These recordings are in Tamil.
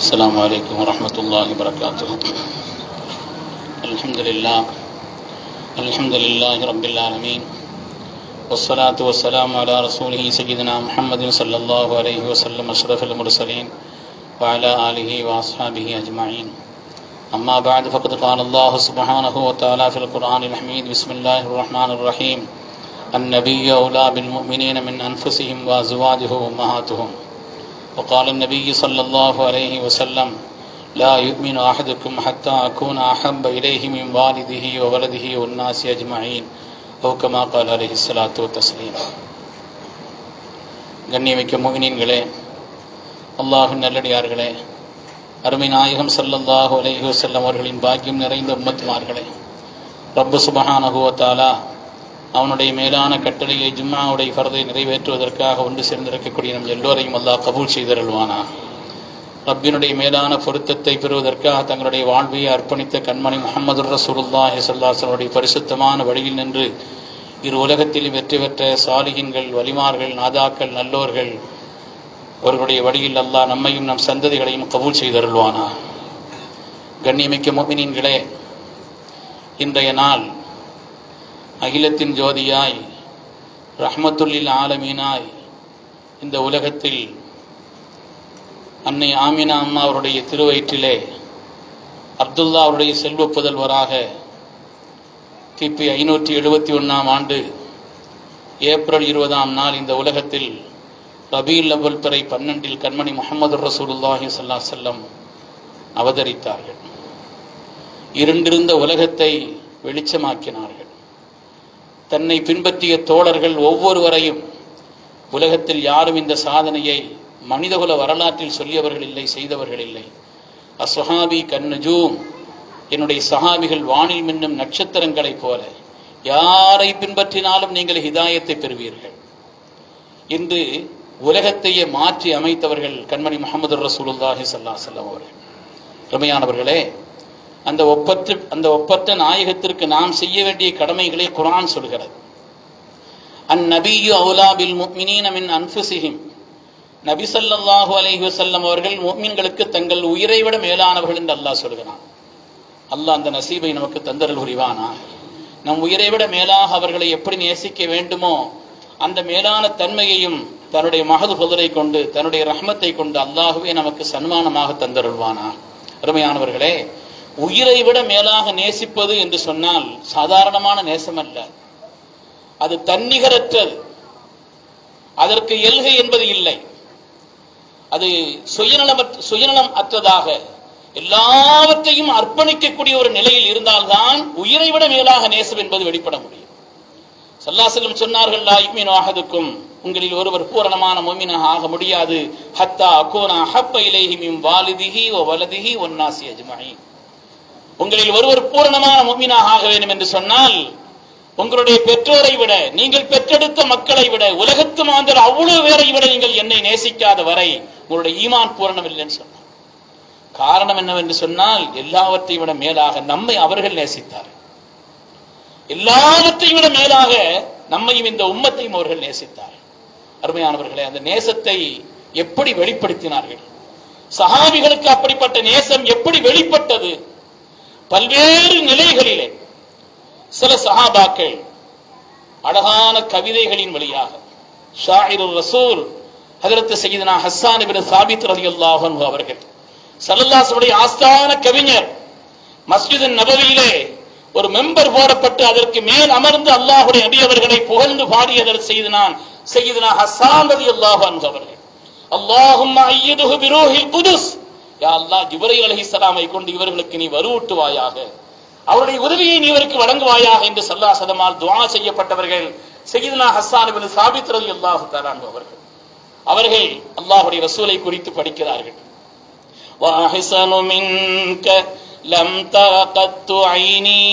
السلام عليكم ورحمة الله وبركاته. الحمد لله. الحمد لله رب العالمين. والصلاة والسلام على رسوله سيدنا محمد صلى الله عليه وسلم أشرف المرسلين وعلى آله وأصحابه أجمعين. أما بعد فقد قال الله سبحانه وتعالى في القرآن الحميد بسم الله الرحمن الرحيم. النبي أولى بالمؤمنين من أنفسهم وأزواجه أمهاتهم وقال النبي صلى الله عليه وسلم لا يؤمن أحدكم حتى أكون أحب إليه من والده وولده والناس أجمعين أو كما قال عليه الصلاة والتسليم கண்ணியமிக்க மோகினீன்களே அல்லாஹின் நல்லடியார்களே அருமை நாயகம் சல்லல்லாஹு அலைஹி வஸல்லம் அவர்களின் பாக்கியம் நிறைந்த உம்மத்துமார்களே ரப்பு சுபஹானஹு வ தஆலா அவனுடைய மேலான கட்டளையை ஜும்மாவுடைய கருதை நிறைவேற்றுவதற்காக ஒன்று சேர்ந்திருக்கக்கூடிய நம் எல்லோரையும் அல்லாஹ் கபூல் செய்தருள்வானா. ரப்பினுடைய மேலான பொருத்தத்தை பெறுவதற்காக தங்களுடைய வாழ்வையை அர்ப்பணித்த கண்மணி முகமது ரசூலுல்லாஹி ஸல்லல்லாஹு பரிசுத்தமான வழியில் நின்று இரு உலகத்திலும் வெற்றி பெற்ற சாலிகின்கள் வலிமார்கள் நாதாக்கள் நல்லோர்கள் அவர்களுடைய வழியில் அல்லாஹ் நம்மையும் நம் சந்ததிகளையும் கபூல் செய்தருள்வானா. கண்ணியமிக்க மோமினின்களே இன்றைய நாள் அகிலத்தின் ஜோதியாய் ரஹ்மத்துல்லில் ஆலமீனாய் இந்த உலகத்தில் அன்னை ஆமினா அம்மா அவருடைய திருவயிற்றிலே அப்துல்லா அவருடைய செல்வ புதல்வராக கிபி ஐநூற்றி எழுபத்தி ஒன்றாம் ஆண்டு ஏப்ரல் இருபதாம் நாள் இந்த உலகத்தில் ரபீல் அவ்வல் பிறை பன்னெண்டில் கண்மணி முகமது ரசூலுல்லாஹி சல்லா செல்லம் அவதரித்தார்கள். இருண்டிருந்த உலகத்தை வெளிச்சமாக்கினார்கள். தன்னை பின்பற்றிய தோழர்கள் ஒவ்வொருவரையும் உலகத்தில் யாரும் இந்த சாதனையை மனிதகுல வரலாற்றில் சொல்லியவர்கள் இல்லை செய்தவர்கள் இல்லை. அசுஹாபி கண்ணுஜூம் என்னுடைய சஹாபிகள் வானில் மின்னும் நட்சத்திரங்களைப் போல யாரை பின்பற்றினாலும் நீங்கள் ஹிதாயத்தை பெறுவீர்கள். இன்று உலகத்தையே மாற்றி அமைத்தவர்கள் கண்மணி முகமது ரசூலுல்லாஹி சல்லா செல்லம் அவர்கள். ரமையானவர்களே அந்த ஒப்பத்து அந்த ஒப்பற்ற நாயகத்திற்கு நாம் செய்ய வேண்டிய கடமைகளை குரான் சொல்கிறது. அந்நபியு அவுலாபில் முக்மினீன மின் அன்புசிஹிம் நபி சல்லாஹூ அலஹி வசல்லம் அவர்கள் முக்மீன்களுக்கு தங்கள் உயிரை விட மேலானவர்கள் என்று அல்லாஹ் சொல்கிறான். அல்லாஹ் அந்த நசீபை நமக்கு தந்தரல் உரிவானா நம் உயிரை விட மேலாக அவர்களை எப்படி நேசிக்க வேண்டுமோ அந்த மேலான தன்மையையும் தன்னுடைய மகது புதரை கொண்டு தன்னுடைய ரஹமத்தை கொண்டு அல்லாஹுவே நமக்கு சன்மானமாக தந்தருள்வானா? அருமையானவர்களே உயிரை விட மேலாக நேசிப்பது என்று சொன்னால் சாதாரணமான நேசம் அல்ல அது தன்னிகரற்றது. அதற்கு எல்கை என்பது இல்லை. அது சுயநலம் சுயநலம் அற்றதாக எல்லாவற்றையும் அர்ப்பணிக்கக்கூடிய ஒரு நிலையில் இருந்தால்தான் உயிரை விட மேலாக நேசம் என்பது வெளிப்பட முடியும். சல்லாசலம் சொன்னார்கள் லாய்மின் ஆகதுக்கும் உங்களில் ஒருவர் பூரணமான மொமினாக ஆக முடியாது. ஹத்தா அகோனா ஹப்ப இலேஹிமிம் வாலிதிஹி ஓ வலதிஹி ஒன்னாசி அஜ்மஹி உங்களில் ஒருவர் பூரணமான மொமினாக ஆக வேண்டும் என்று சொன்னால் உங்களுடைய பெற்றோரை விட நீங்கள் பெற்றெடுத்த மக்களை விட உலகத்து மாந்தர் அவ்வளவு பேரை விட நீங்கள் என்னை நேசிக்காத வரை உங்களுடைய ஈமான் பூரணம் இல்லைன்னு சொன்னார். காரணம் என்னவென்று சொன்னால் எல்லாவற்றை விட மேலாக நம்மை அவர்கள் நேசித்தார். எல்லாவற்றையும் விட மேலாக நம்மையும் இந்த உம்மத்தையும் அவர்கள் நேசித்தார். அருமையானவர்களே அந்த நேசத்தை எப்படி வெளிப்படுத்தினார்கள்? சஹாபிகளுக்கு அப்படிப்பட்ட நேசம் எப்படி வெளிப்பட்டது? பல்வேறு நிலைகளிலே சில சஹாபாக்கள் அழகான கவிதைகளின் வழியாக ஷாயிரு ரசூல் ஹதரத்து செய்தனா ஹஸ்ஸான் இப்னு சாபித் ரலியல்லாஹு அன்ஹு அவர்கள் ஸல்லல்லாஹுடைய ஆஸ்தான கவிஞர் மஸ்ஜித் நபவியிலே ஒரு மெம்பர் போடப்பட்டு அதற்கு மேல் அமர்ந்து அல்லாஹுடைய அடியவர்களை புகழ்ந்து பாடியதற்கு செய்தனான் செய்தனா ஹஸ்ஸான் ரலியல்லாஹு அன்ஹு அவர்கள். அல்லாஹும் ஐயதுஹு பிரூஹில் குதுஸ். யா அல்லாஹ் ஜிப்ரீல் அலைஹிஸ்ஸலாமை கொண்டு இவர்களுக்கு நீ வலுவூட்டுவாயாக அவருடைய உதவியை நீ இவருக்கு வழங்குவாயாக என்று சல்லா சதமால் துவா செய்யப்பட்டவர்கள் செய்தனா ஹஸ்ஸான் இப்னு சாபித் ரலியல்லாஹு தஆலா அவர்கள் அவர்கள் அல்லாஹ்வுடைய ரசூலை குறித்து படிக்கிறார்கள் وأحسن منك لم تر قط عيني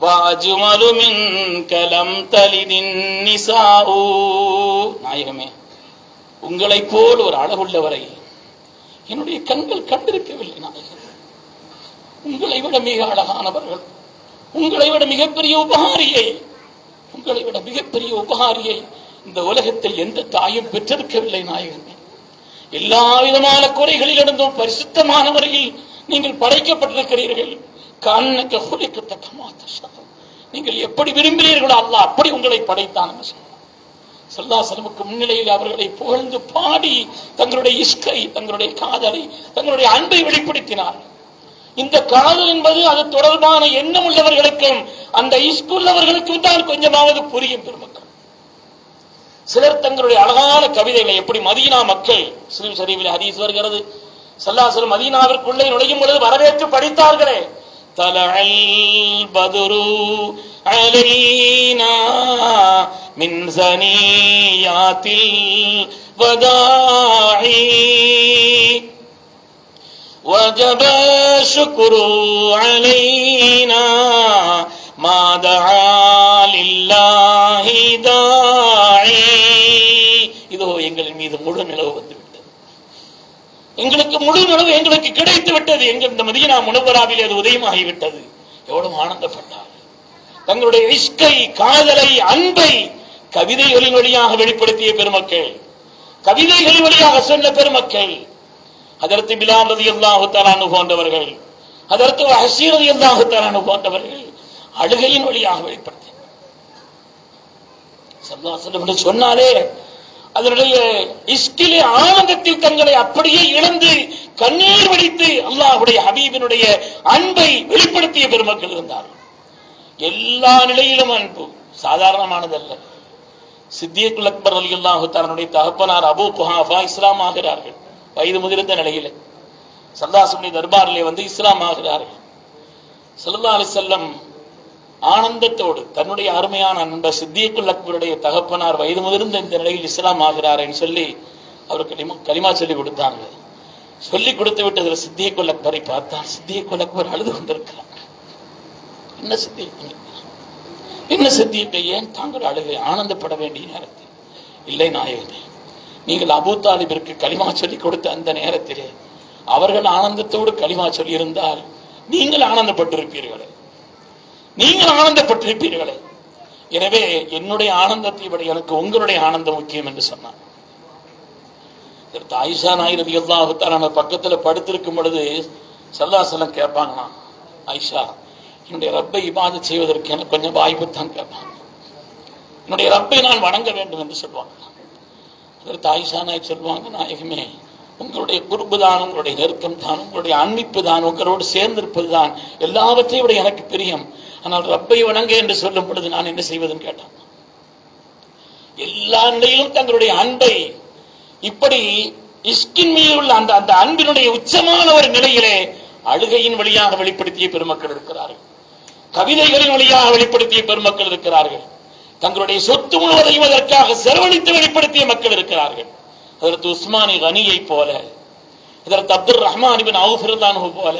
وأجمل منك لم تلد النساء நாயகமே உங்களை போல் ஒரு அழகுள்ளவரை என்னுடைய கண்கள் கண்டிருக்கவில்லை நாயகன் உங்களை விட மிக அழகானவர்கள் உங்களை விட மிகப்பெரிய உபகாரியை உங்களை விட மிகப்பெரிய உபகாரியை இந்த உலகத்தில் எந்த தாயும் பெற்றிருக்கவில்லை நாயகன் எல்லா விதமான குறைகளிலிருந்தும் பரிசுத்தமான முறையில் நீங்கள் படைக்கப்பட்டிருக்கிறீர்கள். கண்ணக்க குலிக்கத்தக்க நீங்கள் எப்படி விரும்பினீர்களோ அல்ல அப்படி உங்களை படைத்தான். சல்லாசனமுக்கு முன்னிலையில் அவர்களை புகழ்ந்து பாடி தங்களுடைய இஸ்கை தங்களுடைய காதலை தங்களுடைய அன்பை வெளிப்படுத்தினார். இந்த காதல் என்பது அது தொடர்பான எண்ணம் உள்ளவர்களுக்கும் அந்த இஸ்குள்ளவர்களுக்கும் தான் கொஞ்சமாவது புரியும் பெருமக்கள். சிலர் தங்களுடைய அழகான கவிதைகளை எப்படி மதீனா மக்கள் ஸ்ரீ ஷரீஃபில் ஹதீஸ் வருகிறது சல்லாசலம் மதீனாவிற்குள்ளே நுழையும் பொழுது வரவேற்று படித்தார்களே தலல் பதுரு அலைனா மின் சனியாத்தில் வதாஇ وجب الشكر علينا ما دعا لله داعي இதோ எங்களின் மீது முழு நிலவு வந்து விட்டது எங்களுக்கு முழு நிலவு எங்களுக்கு கிடைத்து விட்டது எங்கள் இந்த மதியனா முனவராவில் அது உதயமாகிவிட்டது எவ்வளவு ஆனந்தப்பட்டார் தங்களுடைய இஷ்கை காதலை அன்பை கவிதைகளின் வழியாக வெளிப்படுத்திய பெருமக்கள். கவிதைகளின் வழியாக சொன்ன பெருமக்கள். அதற்கு பிலால் ரதி அல்லாஹு போன்றவர்கள் அதற்கு ஹசீர் ரதி அல்லாஹு போன்றவர்கள் அழுகையின் வழியாக வெளிப்படுத்தி சொன்னாலே அதனுடைய இஷ்கிலே ஆனந்தத்தில் தங்களை அப்படியே இழந்து கண்ணீர் வடித்து அல்லாஹுடைய ஹபீபினுடைய அன்பை வெளிப்படுத்திய பெருமக்கள் இருந்தார்கள். எல்லா நிலையிலும் அன்பு. சாதாரணமானதல்ல. சித்தியக்குல் அக்பர் அலி அல்லாஹு தன்னுடைய தகப்பனார் அபு குஹாஃபா இஸ்லாம் ஆகிறார்கள். வயது முதிர்ந்த நிலையில. சல்லாசுடைய தர்பாரிலே வந்து இஸ்லாம் ஆகிறார்கள். சல்லா அலி செல்லம் ஆனந்தத்தோடு தன்னுடைய அருமையான நண்பர் சித்தியக்குல் அக்பருடைய தகப்பனார் வயது முதிர்ந்த இந்த நிலையில் இஸ்லாம் ஆகிறார்னு சொல்லி அவர் களிமா களிமா சொல்லி கொடுத்தாங்க. சொல்லி கொடுத்து விட்டதுல சித்தியக்குல் அக்பரை பார்த்தார் சித்தியக்குல் அக்பர் அழுது கொண்டிருக்கிறார். என்ன சித்தியக்கு என்ன சித்தியத்தை ஏன் தாங்கள் அழுகை ஆனந்தப்பட வேண்டிய நேரத்தில்? இல்லை நாயகனே நீங்கள் அபூ தாலிபிற்கு களிமா சொல்லி கொடுத்த அந்த நேரத்திலே அவர்கள் ஆனந்தத்தோடு களிமா சொல்லி இருந்தால் நீங்கள் ஆனந்தப்பட்டிருப்பீர்களே. நீங்கள் ஆனந்தப்பட்டிருப்பீர்களே. எனவே என்னுடைய ஆனந்தத்தை விட எனக்கு உங்களுடைய ஆனந்தம் முக்கியம் என்று சொன்னார். ஆயிஷா நாயிரதி எல்லாத்தான பக்கத்துல படுத்திருக்கும் பொழுது சல்லாசலம் கேட்பாங்களாம் ஆயிஷா என்னுடைய ரப்பை இபாது செய்வதற்கு எனக்கு கொஞ்சம் வாய்ப்பு தான் கேட்பாங்க என்னுடைய ரப்பை நான் வணங்க வேண்டும் என்று சொல்லுவாங்க அதற்கு ஆயிஷா நாய் சொல்லுவாங்க நாயகமே உங்களுடைய குறும்பு தான் உங்களுடைய நெருக்கம் தான் உங்களுடைய அன்பிப்பு தான் உங்களோடு சேர்ந்திருப்பது தான் எல்லாவற்றையும் விட எனக்கு பிரியம். ஆனால் ரப்பை வணங்க என்று சொல்லும் பொழுது நான் என்ன செய்வதுன்னு கேட்டான் எல்லா நிலையிலும் தங்களுடைய அன்பை இப்படி இஸ்கின் மீது உள்ள அந்த அந்த அன்பினுடைய உச்சமான ஒரு நிலையிலே அழுகையின் வழியாக வெளிப்படுத்திய பெருமக்கள் இருக்கிறார்கள். கவிதைகளின் வழியாக வெளிப்படுத்திய பெருமக்கள் இருக்கிறார்கள். தங்களுடைய சொத்து முழுவதையும் அதற்காக செலவழித்து வெளிப்படுத்திய மக்கள் இருக்கிறார்கள். அதற்கு உஸ்மானி கனியை போல இதற்கு அப்துல் ரஹ்மான் இபின் அவுஃபிரதானு போல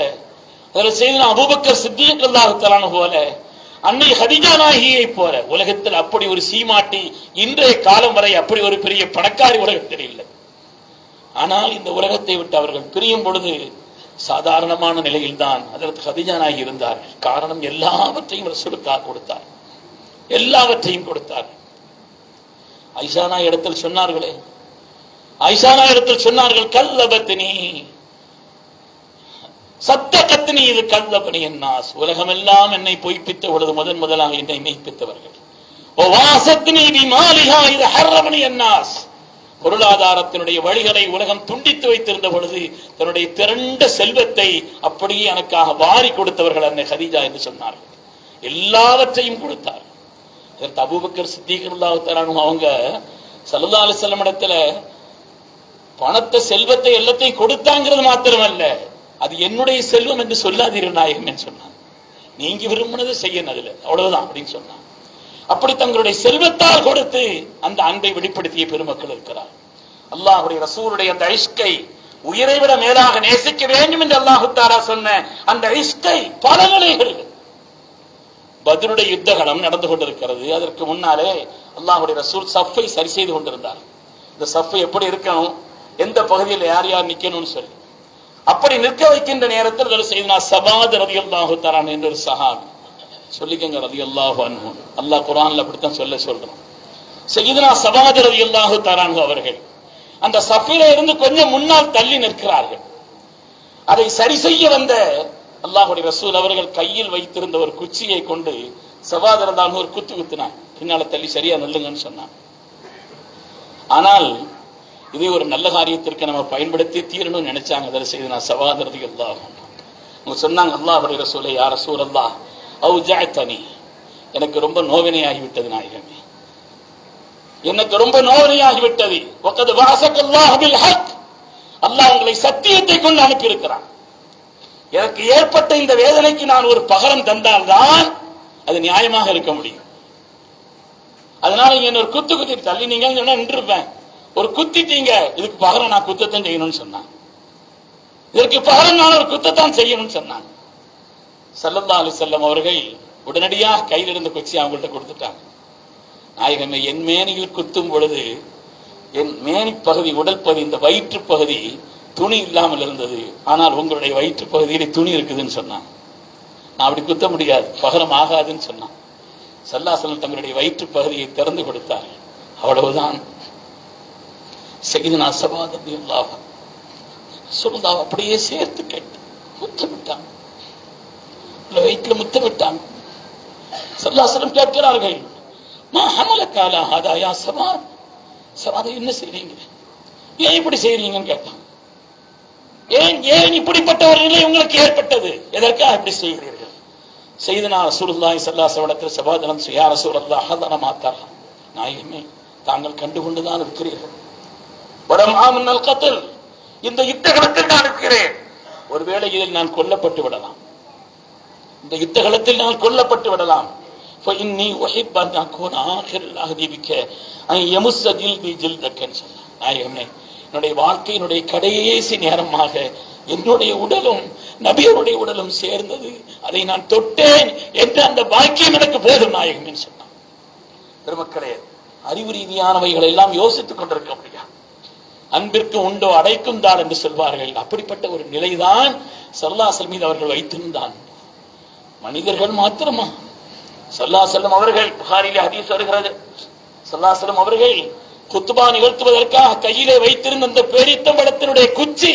அதில் செய்த அபூபக்கர் சித்தியக் அல்லாஹு போல அன்னை ஹதிஜா நாயகியை போல. உலகத்தில் அப்படி ஒரு சீமாட்டி இன்றைய காலம் வரை அப்படி ஒரு பெரிய பணக்காரி உலகத்தில் இல்லை. ஆனால் இந்த உலகத்தை விட்டு அவர்கள் பிரியும் பொழுது சாதாரணமான நிலையில்தான் அதற்கு ஹதிஜானாகி இருந்தார். இருந்தார்கள் காரணம் எல்லாவற்றையும் ரசூலுக்காக கொடுத்தார். எல்லாவற்றையும் கொடுத்தார். ஐசானா இடத்தில் சொன்னார்களே ஐசானா இடத்தில் சொன்னார்கள் கல்லபத்தினி சத்த கத்தினி இது கல்லபனி என்னாஸ். உலகமெல்லாம் என்னை பொய்ப்பித்த பொழுது முதன் முதலாக என்னை மெய்ப்பித்தவர்கள். ஓ வாசத்தினி மாளிகா இது ஹர்ரமணி என்னாஸ். பொருளாதாரத்தினுடைய வழிகளை உலகம் துண்டித்து வைத்திருந்த பொழுது தன்னுடைய திரண்ட செல்வத்தை அப்படியே எனக்காக வாரி கொடுத்தவர்கள் அன்னை ஹதீஜா என்று சொன்னார்கள். எல்லாவற்றையும் கொடுத்தார். இதற்கு அபூபக்கர் சித்திகருல்லாஹு அவங்க சல்லா அலிசல்லம் இடத்துல பணத்தை செல்வத்தை எல்லாத்தையும் கொடுத்தாங்கிறது மாத்திரமல்ல. அது என்னுடைய செல்வம் என்று சொல்லாதீர்கள் நாயகம் என்று சொன்னான் நீங்க விரும்பினது செய்யணும் அதுல. அவ்வளவுதான் அப்படின்னு சொன்னான் அப்படி தங்களுடைய செல்வத்தால் கொடுத்து அந்த அன்பை வெளிப்படுத்திய பெருமக்கள் இருக்கிறார். அல்லாஹுடைய ரசூருடைய அந்த ஐஷ்கை உயிரை விட மேலாக நேசிக்க வேண்டும் என்று அல்லாஹு தாரா சொன்ன அந்த ஐஷ்கை பல நிலைகளில் பதிலுடைய யுத்தகலம் நடந்து கொண்டிருக்கிறது. அதற்கு முன்னாலே அல்லாஹுடைய ரசூல் சஃபை சரி செய்து கொண்டிருந்தார். இந்த சஃபை எப்படி இருக்கணும்? எந்த பகுதியில் யார் யார் நிக்கணும்னு சொல்லி. அப்படி நிற்க வைக்கின்ற நேரத்தில் ஒரு செய்தினா சபாத் ரதி அல்லாஹு என்ற ஒரு சஹாபி சொல்லிக்கங்க ரதி அல்லாஹு அன்ஹு. அல்லாஹ் குரான்ல அப்படித்தான் சொல்ல சொல்றோம். செய்தனா சபாத் ரதி அல்லாஹு தரான் அவர்கள் அந்த சஃபில இருந்து கொஞ்சம் முன்னால் தள்ளி நிற்கிறார்கள். அதை சரி செய்ய வந்த அல்லாஹுடைய ரசூல் அவர்கள் கையில் வைத்திருந்த ஒரு குச்சியை கொண்டு சவாதரதான் ஒரு குத்து குத்தினான் பின்னால தள்ளி சரியா நில்லுங்கன்னு சொன்னான் ஆனால் இதை ஒரு நல்ல காரியத்திற்கு நம்ம பயன்படுத்தி தீரணும்னு நினைச்சாங்க அதில் செய்து நான் சவாதரதி அல்லாஹ் அவங்க சொன்னாங்க அல்லாஹுடைய ரசூலை யார் ரசூல் அல்லாஹ் அவு தனி எனக்கு ரொம்ப நோவினையாகிவிட்டது நாயகமே. எனக்கு ரொம்ப நோவினையாகிவிட்டது. ஒக்கது வாசகல்லாஹில் ஹக் அல்லாஹ் உங்களை சத்தியத்தை கொண்டு அனுப்பியிருக்கிறான். எனக்கு ஏற்பட்ட இந்த வேதனைக்கு நான் ஒரு பகரம் தந்தால்தான் அது நியாயமாக இருக்க முடியும். அதனால நீங்க ஒரு குத்து குத்தி தள்ளி நீங்க சொன்னா நின்றுருப்பேன். ஒரு குத்திட்டீங்க இதுக்கு பகரம் நான் குத்தத்தான் செய்யணும்னு சொன்னான். இதற்கு பகரம் நான் ஒரு குத்தத்தான் செய்யணும்னு சொன்னான். சல்லல்லா அலி செல்லம் அவர்கள் உடனடியாக கையில் இருந்த குச்சி அவங்கள்ட்ட கொடுத்துட்டாங்க. நாயகமே என் மேனியில் குத்தும் பொழுது என் மேனி பகுதி உடல் பகுதி இந்த வயிற்று பகுதி துணி இல்லாமல் இருந்தது. ஆனால் உங்களுடைய வயிற்று பகுதியிலே துணி இருக்குதுன்னு சொன்னான். நான் அப்படி குத்த முடியாது பகரம் ஆகாதுன்னு சொன்னான். சல்லாசலம் தங்களுடைய வயிற்று பகுதியை திறந்து கொடுத்தார். அவ்வளவுதான். செய்து சபாதம் இல்லாமல் அப்படியே சேர்த்து கேட்டு முத்தமிட்டான். வயிற்றுல முத்தமிட்டாங்க சல்லாசலம் கேட்கிறார்கள். மா ஹமல காலா ஆதாயா சபாத் சபாதை என்ன செய்றீங்க? ஏன் இப்படி செய்றீங்கன்னு கேட்டான். ஏன் ஏன் இப்படிப்பட்ட ஒரு நிலை உங்களுக்கு ஏற்பட்டது? எதற்காக இப்படி செய்கிறீர்கள்? செய்தனா ரசூலுல்லாஹி ஸல்லல்லாஹு அலைஹி சபாதனம் சுயா ரசூலுல்லாஹ் ஹதன மாத்தாரா நாயகமே தாங்கள் கண்டுகொண்டுதான் இருக்கிறீர்கள். வரம் ஆமன் கத்தல் இந்த யுத்தகலத்தில் நான் இருக்கிறேன். ஒருவேளை இதில் நான் கொல்லப்பட்டு விடலாம். இந்த யுத்த காலத்தில் நான் கொல்லப்பட்டு விடலாம். என்னுடைய வாழ்க்கையினுடைய கடைசி நேரமாக என்னுடைய உடலும் நபியருடைய உடலும் சேர்ந்தது. அதை நான் தொட்டேன் என்று அந்த பாக்கியம் எனக்கு போதும் நாயகம் சொன்னான் பெருமக்களே அறிவு ரீதியானவைகளை எல்லாம் யோசித்துக் கொண்டிருக்க முடியாது. அன்பிற்கு உண்டோ அடைக்கும் தான் என்று சொல்வார்கள். அப்படிப்பட்ட ஒரு நிலைதான் சல்லாசல் மீது அவர்கள் வைத்திருந்தான். மனிதர்கள் மாத்திரமா? சல்லா செல்லம் அவர்கள் புகாரிலே ஹதீஸ் வருகிறது. சல்லா செல்லம் அவர்கள் குத்துபா நிகழ்த்துவதற்காக கையிலே வைத்திருந்த அந்த பேரித்தம்படத்தினுடைய குச்சி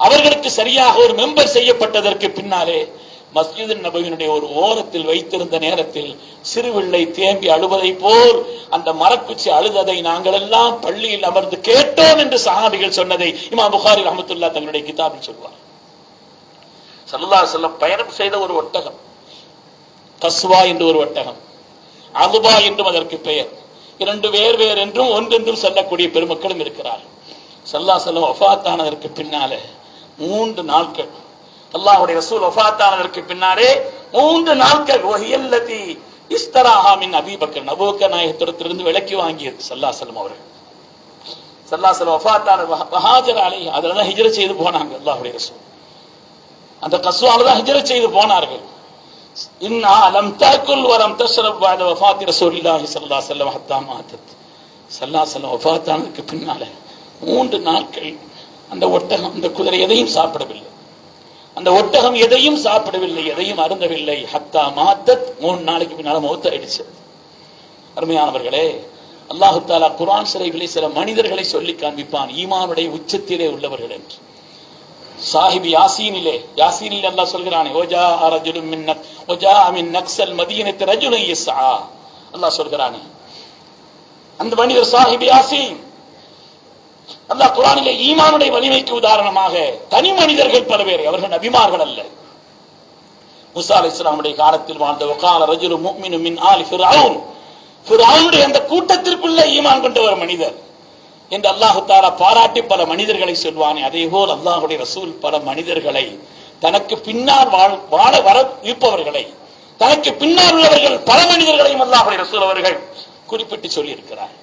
அவர்களுக்கு சரியாக ஒரு மெம்பர் செய்யப்பட்டதற்கு பின்னாலே மஸ்ஜித் நபவியினுடைய ஒரு ஓரத்தில் வைத்திருந்த நேரத்தில் சிறுவிள்ளை தேம்பி அழுவதை போல் அந்த மரக்குச்சி அழுததை நாங்கள் எல்லாம் பள்ளியில் அமர்ந்து கேட்டோம் என்று சஹாபிகள் சொன்னதை இமா புகாரி ரஹமத்துல்லா தங்களுடைய கிதாபில் சொல்வார். சல்லா செல்லம் பயணம் செய்த ஒரு ஒட்டகம். கஸ்வா என்று ஒரு ஒட்டகம். அதுபா என்றும் அதற்கு பெயர். இரண்டு வேர் வேர் என்றும் ஒன்றென்றும் செல்லக்கூடிய பெருமக்களும் இருக்கிறார் சல்லா செல்லம் ஒஃபாத்தானதற்கு பின்னாலே மூன்று நாட்கள். அல்லாஹுடைய ரசூல் ஒஃபாத்தானதற்கு பின்னாலே மூன்று நாட்கள். ஒஹியல்லதி இஸ்தராஹாமின் அபிபக்கர். நபோக்க நாயகத்திடத்திலிருந்து விலக்கி வாங்கியது சல்லா செல்லம் அவர்கள். சல்லா செல்லம் ஒஃபாத்தான வஹாஜர் அலை அதில் ஹிஜர செய்து போனாங்க அல்லாஹுடைய ரசூல். அந்த கஸ்வால தான் ஹிஜர செய்து போனார்கள். இன்னா அலம் தாக்குல் வரம் தஷ்ரப் வாத வஃபாத்தி ரசூலில்லாஹி ஸல்லல்லாஹு அலைஹி வஸல்லம் ஹத்தா மாதத் ஸல்லல்லாஹு அலைஹி வஸல்லம் வஃபாத்தானதுக்கு பின்னால மூன்று நாட்கள் அந்த ஒட்டகம் அந்த குதிரை எதையும் சாப்பிடவில்லை. அந்த ஒட்டகம் எதையும் சாப்பிடவில்லை எதையும் அருந்தவில்லை. ஹத்தா மாத்தத் மூணு நாளைக்கு பின்னால மௌத்த ஆயிடுச்சு. அருமையானவர்களே அல்லாஹு தாலா குரான் சிறைகளை சில மனிதர்களை சொல்லி காண்பிப்பான். ஈமானுடைய உச்சத்திலே உள்ளவர்கள் என்று. சாஹிப் யாசீனிலே யாசீனில் அல்லா சொல்கிறானே ஓஜா ரஜுலும் மின் ஓஜா மின் நக்ஸல் மதீனத்து ரஜுலும் யஸ்ஆ. அல்லாஹ் சொல்கிறானே அந்த மனிதர் சாஹிப் யாசீன். அல்லாஹ் குரானிலே ஈமானுடைய வலிமைக்கு உதாரணமாக தனி மனிதர்கள் பல பேர் அவர்கள் நபிமார்கள் அல்ல. முசா அலை இஸ்லாமுடைய காலத்தில் வாழ்ந்த வகால ரஜுலு முக்மினு மின் ஆலி ஃபிரவுன் ஃபிரவுனுடைய அந்த கூட்டத்திற்குள்ள ஈமான் கொண்ட ஒரு மனிதர். என்று அல்லாஹு தாலா பாராட்டி பல மனிதர்களை சொல்வானே அதே போல் அல்லாஹுடைய ரசூல் பல மனிதர்களை தனக்கு பின்னால் வாழ்- வாழ வர இருப்பவர்களை தனக்கு பின்னால் உள்ளவர்கள் பல மனிதர்களையும் அல்லாஹுடைய ரசூல் அவர்கள் குறிப்பிட்டு சொல்லியிருக்கிறார்.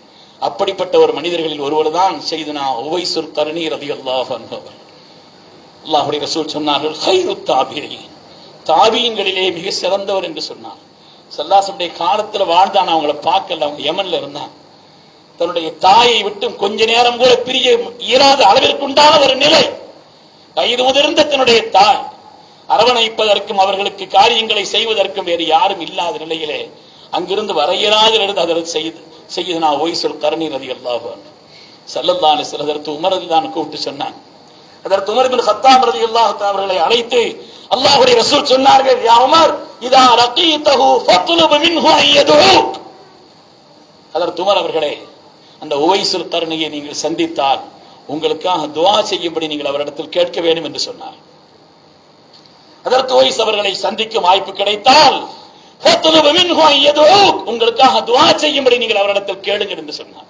அப்படிப்பட்ட ஒரு மனிதர்களில் ஒருவர் தான் செய்தனா உவைசுர் கருணி ரதி அல்லாஹ் என்பவர் அல்லாஹுடைய ரசூல் சொன்னார்கள் ஹைரு தாபிரி தாபியங்களிலே மிக சிறந்தவர் என்று சொன்னார். சல்லாசனுடைய காலத்துல வாழ்ந்தான் அவங்கள பார்க்கல அவங்க யமன்ல இருந்தான். தன்னுடைய தாயை விட்டு கொஞ்ச நேரம் கூட பிரிய இயலாத அளவிற்கு உண்டான ஒரு நிலை. வயது முதிர்ந்த தன்னுடைய தாய் அரவணைப்பதற்கும் அவர்களுக்கு காரியங்களை செய்வதற்கும் வேறு யாரும் இல்லாத நிலையிலே அங்கிருந்து வர இயலாத இருந்து செய்து செய்து நான் ஓய் சொல் கருணை ரதி அல்லாஹ் சல்லல்லா சில அதற்கு உமரது தான் கூப்பிட்டு சொன்னான். அதற்கு உமர் சத்தாம் ஹத்தாம் ரதி அல்லாஹ் அவர்களை அழைத்து அல்லாஹுடைய ரசூல் சொன்னார்கள் யா உமர் இதா லகீதஹு தகு மின்ஹு அய்யதுஹுக் அதற்கு உமர் அவர்களே அந்த உவைசுல் கருணையை நீங்கள் சந்தித்தால் உங்களுக்காக துவா செய்யும்படி நீங்கள் அவரிடத்தில் கேட்க வேண்டும் என்று சொன்னார். அதற்கு உவைஸ் அவர்களை சந்திக்கும் வாய்ப்பு கிடைத்தால் உங்களுக்காக துவா செய்யும்படி நீங்கள் அவரிடத்தில் கேளுங்கள் என்று சொன்னார்.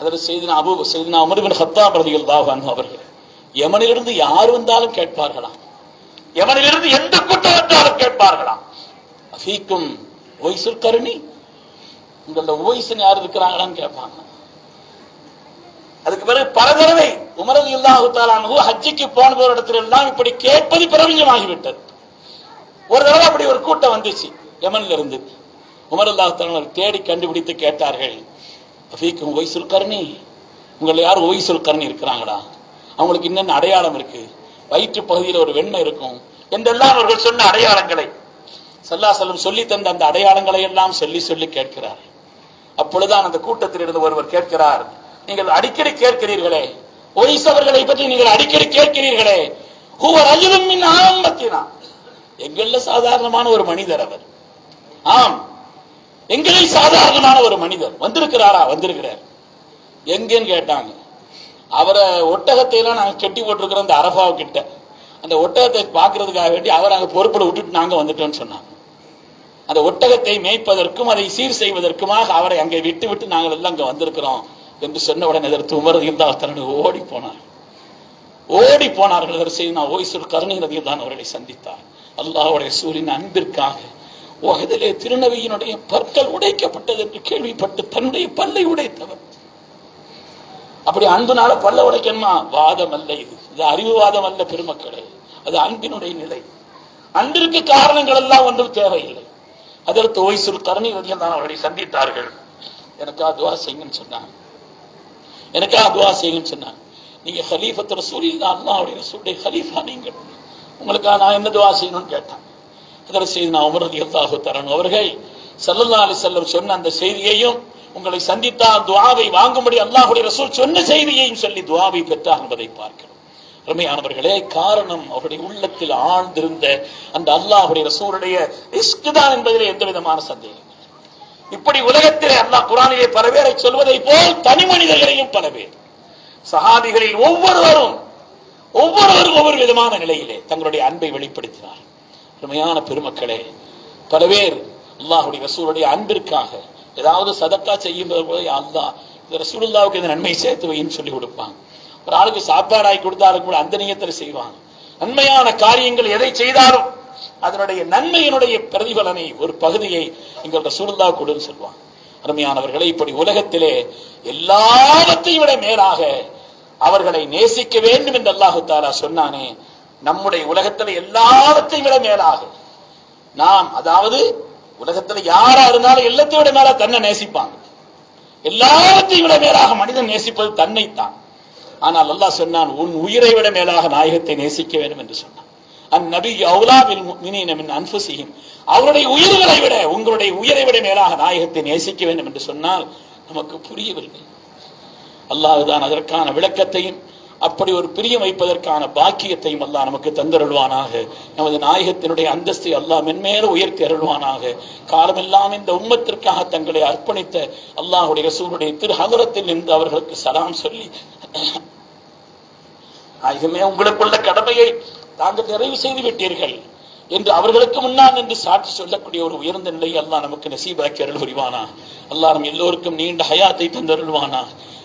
அதில் செய்தினா அபு செய்தினா அமருபின் ஹத்தா பிரதிகள் அன்ஹு அவர்கள் எமனிலிருந்து யார் வந்தாலும் கேட்பார்களாம். எமனிலிருந்து எந்த கூட்டம் வந்தாலும் கேட்பார்களாம். அஃபீக்கும் ஒய்சுல் கருணி இங்க அந்த உபயசன் யார் இருக்கிறாங்களான்னு கேட்பாங்க. அதுக்கு பிறகு பல தடவை உமரது இல்லாஹு தாலானு ஹஜ்ஜிக்கு போன இடத்துல எல்லாம் இப்படி கேட்பது பிரபஞ்சமாகிவிட்டது. ஒரு தடவை அப்படி ஒரு கூட்டம் வந்துச்சு யமன்ல இருந்து. உமர் அல்லாஹு தாலா தேடி கண்டுபிடித்து கேட்டார்கள் அஃபீக்கும் ஒய்சுல் கருணி உங்களை யார் ஒய்சுல் கருணி இருக்கிறாங்களா? அவங்களுக்கு என்னென்ன அடையாளம் இருக்கு? வயிற்று பகுதியில் ஒரு வெண்ணெய் இருக்கும். என்றெல்லாம் அவர்கள் சொன்ன அடையாளங்களை சல்லா செல்லம் சொல்லி தந்த அந்த அடையாளங்களை எல்லாம் சொல்லி சொல்லி கேட்கிறார்கள். அப்பொழுதுதான் அந்த கூட்டத்தில் இருந்து ஒருவர் கேட்கிறார் நீங்கள் அடிக்கடி கேட்கிறீர்களே ஒரிசவர்களை பற்றி நீங்கள் அடிக்கடி கேட்கிறீர்களே ஹூவர் அஜிலும் ஆரம்பத்தினா எங்கள்ல சாதாரணமான ஒரு மனிதர் அவர். ஆம் எங்களில் சாதாரணமான ஒரு மனிதர். வந்திருக்கிறாரா? வந்திருக்கிறார். எங்கன்னு கேட்டாங்க. அவரை ஒட்டகத்தை எல்லாம் நாங்க கெட்டி போட்டிருக்கிறோம் அந்த அரபாவ கிட்ட அந்த ஒட்டகத்தை பார்க்கறதுக்காக வேண்டி அவர் அங்க பொறுப்புல விட்டுட்டு நாங்க வந்துட்டோம்னு சொன்னாங்க. அந்த ஒட்டகத்தை மேய்ப்பதற்கும் அதை சீர் செய்வதற்குமாக அவரை அங்கே விட்டு விட்டு நாங்கள் எல்லாம் அங்க வந்திருக்கிறோம் என்று சொன்ன உடனே எதிர்த்து உமர் இருந்தால் தன்னுடைய ஓடி போனார். ஓடி போனார்கள் செய்து நான் ஓய்சூர் கருணை நதியில் தான் அவர்களை சந்தித்தார். அல்லாஹ்வுடைய சூரியன் அன்பிற்காக. உகதிலே திருநவியினுடைய பற்கள் உடைக்கப்பட்டது என்று கேள்விப்பட்டு தன்னுடைய பல்லை உடைத்தவர். அப்படி அன்புனால பல்ல உடைக்கணுமா? வாதம் அல்ல இது. இது அறிவுவாதம் அல்ல பெருமக்களே. அது அன்பினுடைய நிலை. அன்பிற்கு காரணங்கள் எல்லாம் ஒன்றும் தேவையில்லை. அதற்கு ஓய்சுல் கரணி நதியில் தான் அவர்களை சந்தித்தார்கள். எனக்கா துவா செய்யுங்கன்னு சொன்னாங்க. எனக்கா துவா செய்யுங்கன்னு சொன்னாங்க. நீங்க ஹலீஃபத் அல்லா அல்லாஹ்வுடைய ரசூலுடைய ஹலீஃபா நீங்கள். உங்களுக்காக நான் என்ன துவா செய்யணும்னு கேட்டேன். அதில் செய்து நான் உமரது ரலியல்லாஹு தரணும் அவர்கள் ஸல்லல்லாஹு அலைஹி வஸல்லம் சொன்ன அந்த செய்தியையும் உங்களை சந்தித்தால் துவாவை வாங்கும்படி அல்லாஹுடைய ரசூல் சொன்ன செய்தியையும் சொல்லி துவாவை பெற்றார் என்பதை பார்க்கிறோம். அருமையானவர்களே காரணம் அவருடைய உள்ளத்தில் ஆழ்ந்திருந்த அந்த அல்லாஹ்வுடைய ரசூருடைய ரிஸ்க் தான் என்பதிலே எந்த விதமான சந்தேகம் இப்படி உலகத்திலே அல்லாஹ் குரானிலே பல பேரை சொல்வதை போல் தனி மனிதர்களையும் பல பேர் ஒவ்வொருவரும் ஒவ்வொருவரும் ஒவ்வொரு விதமான நிலையிலே தங்களுடைய அன்பை வெளிப்படுத்தினார். அருமையான பெருமக்களே பல பேர் அல்லாஹுடைய ரசூலுடைய அன்பிற்காக ஏதாவது சதக்கா செய்யும் போது அல்லாஹ் இந்த ரசூலுல்லாவுக்கு இந்த நன்மை சேர்த்து வைன்னு சொல்லி கொடுப்பாங்க. ஒரு ஆளுக்கு சாப்பாடு ஆகி கொடுத்தாலும் கூட அந்த நியத்தில் செய்வாங்க. நன்மையான காரியங்கள் எதை செய்தாலும் அதனுடைய நன்மையினுடைய பிரதிபலனை ஒரு பகுதியை எங்களோட சூழ்ந்தா கொடுன்னு சொல்லுவாங்க. அருமையானவர்களை இப்படி உலகத்திலே எல்லாவற்றையும் விட மேலாக அவர்களை நேசிக்க வேண்டும் என்று அல்லாஹு தாலா சொன்னானே நம்முடைய உலகத்துல எல்லாவற்றையும் விட மேலாக. நாம் அதாவது உலகத்துல யாரா இருந்தாலும் எல்லாத்தையும் விட மேல தன்னை நேசிப்பாங்க. எல்லாவற்றையும் விட மேலாக மனிதன் நேசிப்பது தன்னைத்தான். ஆனால் அல்லாஹ் சொன்னான் உன் உயிரை விட மேலாக நாயகத்தை நேசிக்க வேண்டும் என்று சொன்னான். அந்நபி அவுலாவில் மினின் அன்புசியும் அவருடைய உயிர்களை விட உங்களுடைய உயிரை விட மேலாக நாயகத்தை நேசிக்க வேண்டும் என்று சொன்னால் நமக்கு புரியவில்லை. அல்லாஹுதான் அதற்கான விளக்கத்தையும் அப்படி ஒரு பிரியம் வைப்பதற்கான பாக்கியத்தையும் அல்லாஹ் நமக்கு தந்தருள்வானாக. நமது நாயகத்தினுடைய அந்தஸ்தை அல்லாஹ் மென்மேல உயர்த்தி அருள்வானாக. காலமெல்லாம் இந்த உம்மத்திற்காக தங்களை அர்ப்பணித்த அல்லாஹுடைய சூருடைய திரு ஹதரத்தில் நின்று அவர்களுக்கு சலாம் சொல்லி நாயகமே உங்களுக்குள்ள கடமையை தாங்கள் நிறைவு செய்து விட்டீர்கள் என்று அவர்களுக்கு முன்னால் என்று சாட்சி சொல்லக்கூடிய ஒரு உயர்ந்த நிலையை எல்லாம் நமக்கு நசீபாக்கி அருள் புரிவானா அல்லாஹ் நம் எல்லோருக்கும் நீண்ட ஹயாத்தை தந்தருள்வானா?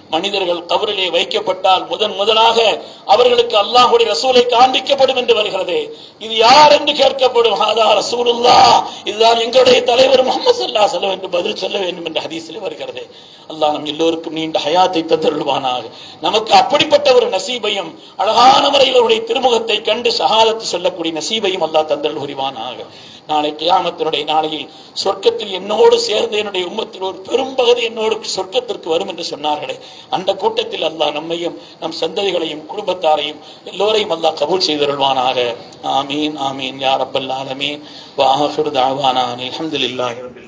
மனிதர்கள் கபரிலே வைக்கப்பட்டால் முதன் முதலாக அவர்களுக்கு அல்லாஹுடைய ரசூலை காண்பிக்கப்படும் என்று வருகிறது. இது யார் என்று கேட்கப்படும்? ரசூலுல்லா. இதுதான் எங்களுடைய தலைவர் முகமது சல்லா செல்லம் என்று பதில் சொல்ல வேண்டும் என்ற ஹதீஸில் வருகிறது. அல்லாஹ் நம் எல்லோருக்கும் நீண்ட ஹயாத்தை தந்தருள்வானாக. நமக்கு அப்படிப்பட்ட ஒரு நசீபையும் அழகான முறையில் அவருடைய திருமுகத்தை கண்டு சகாலத்து சொல்லக்கூடிய நசீபையும் அல்லாஹ் தந்தல் புரிவானாக. நாளை கியாமத்தினுடைய நாளையில் சொர்க்கத்தில் என்னோடு சேர்ந்து என்னுடைய உம்மத்தில் ஒரு பெரும் பகுதி என்னோடு சொர்க்கத்திற்கு வரும் என்று சொன்னார்களே. அந்த கூட்டத்தில் அல்லாஹ் நம்மையும் நம் சந்ததிகளையும் குடும்பத்தாரையும் எல்லோரையும் அல்லாஹ் கபூல் செய்தருள்வானாக. ஆமீன் ஆமீன் யார் அப்பல்லாலமீன் ஆலமீன். தாவானான் ஆஃபிரு